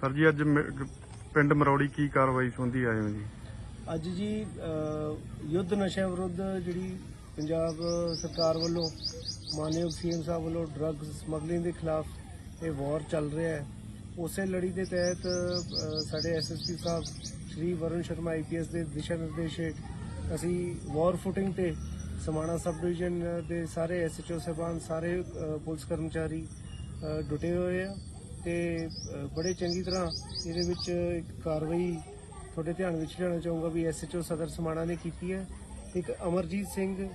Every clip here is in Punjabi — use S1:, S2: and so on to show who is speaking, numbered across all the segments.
S1: ਸਰ ਜੀ ਅੱਜ ਮ- ਪਿੰਡ ਮਰੌੜੀ ਕੀ ਕਾਰਵਾਈ ਸੰਬੰਧੀ ਆਏ ਹੋ ਜੀ?
S2: ਅੱਜ ਜੀ ਅ, ਯੁੱਧ ਨਸ਼ਿਆਂ ਵਿਰੁੱਧ ਜਿਹੜੀ ਪੰਜਾਬ ਸਰਕਾਰ ਵੱਲੋਂ ਮਾਨਯੋਗ ਸੀਐਮ ਸਾਹਿਬ ਵੱਲੋਂ ਡਰੱਗ ਸਮਗਲਿੰਗ ਦੇ ਖਿਲਾਫ ਇਹ ਵਾਰ ਚੱਲ ਰਿਹਾ ਹੈ। ਉਸੇ ਲੜੀ ਦੇ ਤਹਿਤ ਅ, ਸਾਡੇ ਐਸਐਸਪੀ ਸਾਹਿਬ ਸ਼੍ਰੀ ਵਰੁਣ ਸ਼ਰਮਾ ਆਈਪੀਐਸ ਦੇ ਦਿਸ਼ਾ ਨਿਰਦੇਸ਼ ਹੇਠ ਅਸੀਂ ਵਾਰ ਫੁਟਿੰਗ ਤੇ ਸਮਾਣਾ ਸਬ ਡਿਵੀਜ਼ਨ ਦੇ ਸਾਰੇ ਐਸਐਚਓ ਸਾਹਿਬਾਨ ਸਾਰੇ ਅ, ਪੁਲਿਸ ਕਰਮਚਾਰੀ ਅ, ਡਟੇ ਹੋਏ ਆ। ਤੇ ਬੜੇ ਚੰਗੀ ਤਰ੍ਹਾਂ ਇਹਦੇ ਵਿੱਚ ਇੱਕ ਕਾਰਵਾਈ ਤੁਹਾਡੇ ਧਿਆਨ ਵਿੱਚ ਲਿਆਉਣਾ ਚਾਹੂੰਗਾ ਵੀ ਐਸਐਚਓ ਸਦਰ ਸਮਾਣਾ ਨੇ ਕੀਤੀ ਹੈ। ਇੱਕ ਅਮਰਜੀਤ ਸਿੰਘ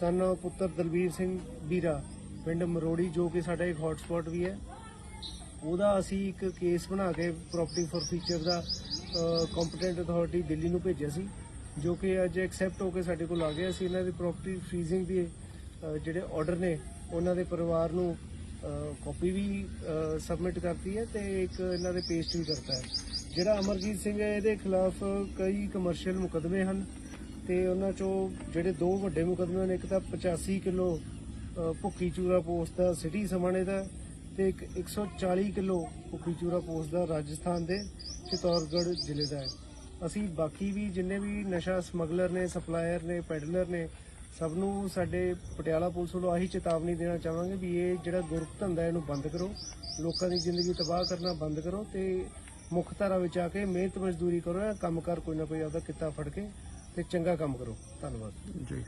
S2: ਸਨ ਪੁੱਤਰ ਦਲਬੀਰ ਸਿੰਘ ਬੀਰਾ ਪਿੰਡ ਮਰੋੜੀ, ਜੋ ਕਿ ਸਾਡਾ ਇੱਕ ਹੌਟਸਪੌਟ ਵੀ ਹੈ। ਉਹਦਾ ਅਸੀਂ ਇੱਕ ਕੇਸ ਬਣਾ ਕੇ ਪ੍ਰਾਪਰਟੀ ਫॉर ਫੀਚਰ ਦਾ ਕੰਪੀਟੈਂਟ ਅਥਾਰਟੀ ਦਿੱਲੀ ਨੂੰ ਭੇਜਿਆ ਸੀ, ਜੋ ਕਿ ਅੱਜ ਐਕਸੈਪਟ ਹੋ ਕੇ ਸਾਡੇ ਕੋਲ ਆ ਗਿਆ। ਸੀ ਇਹਨਾਂ ਦੀ ਪ੍ਰਾਪਰਟੀ ਫ੍ਰੀਜ਼ਿੰਗ ਦੇ ਜਿਹੜੇ ਆਰਡਰ ਨੇ, ਉਹਨਾਂ ਦੇ ਪਰਿਵਾਰ ਨੂੰ ਕਾਪੀ ਵੀ ਸਬਮਿਟ ਕਰਤੀ ਹੈ ਤੇ ਇੱਕ ਇਹਨਾਂ ਦੇ ਪੇਸਟ ਵੀ ਕਰਤਾ ਹੈ। ਜਿਹੜਾ ਅਮਰਜੀਤ ਸਿੰਘ ਹੈ ਇਹਦੇ ਖਿਲਾਫ ਕਈ ਕਮਰਸ਼ੀਅਲ ਮੁਕਦਮੇ ਹਨ ਤੇ ਉਹਨਾਂ ਚੋਂ ਜਿਹੜੇ ਦੋ ਵੱਡੇ ਮੁਕਦਮੇ ਨੇ ਇੱਕ ਤਾਂ 85 ਕਿਲੋ ਅ, ਭੁੱਕੀ ਚੂਰਾ ਪੋਸਟ ਦਾ ਸਿਟੀ ਸਮਾਣੇ ਦਾ ਤੇ ਇੱਕ 140 ਕਿਲੋ ਭੁੱਕੀ ਚੂਰਾ ਪੋਸਟ ਦਾ ਰਾਜਸਥਾਨ ਦੇ ਚਿਤੌੜਗੜ੍ਹ ਜ਼ਿਲ੍ਹੇ ਦਾ ਹੈ। ਅਸੀਂ ਬਾਕੀ ਵੀ ਜਿੰਨੇ ਵੀ ਨਸ਼ਾ ਸਮਗਲਰ ਨੇ ਸਪਲਾਇਰ ਨੇ ਪੈਡਲਰ ਨੇ ਸਭ ਨੂੰ ਸਾਡੇ ਪਟਿਆਲਾ ਪੁਲਿਸ ਵੱਲੋਂ ਆਹੀ ਚੇਤਾਵਨੀ ਦੇਣਾ ਚਾਹਾਂਗੇ ਵੀ ਇਹ ਜਿਹੜਾ ਗੁਰਪ ਧੰਦਾ ਇਹਨੂੰ ਬੰਦ ਕਰੋ। ਲੋਕਾਂ ਦੀ ਜ਼ਿੰਦਗੀ ਤਬਾਹ ਕਰਨਾ ਬੰਦ ਕਰੋ ਤੇ ਮੁੱਖ ਧਾਰਾ ਵਿੱਚ ਆ ਕੇ ਮਿਹਨਤ ਮਜ਼ਦੂਰੀ ਕਰੋ ਜਾਂ ਕੰਮਕਾਰ ਕੋਈ ਨਾ ਕੋਈ ਆਪਦਾ ਕਿੱਤਾ ਫੜ ਕੇ ਤੇ ਚੰਗਾ ਕੰਮ ਕਰੋ। ਧੰਨਵਾਦ।
S1: ਜੀ।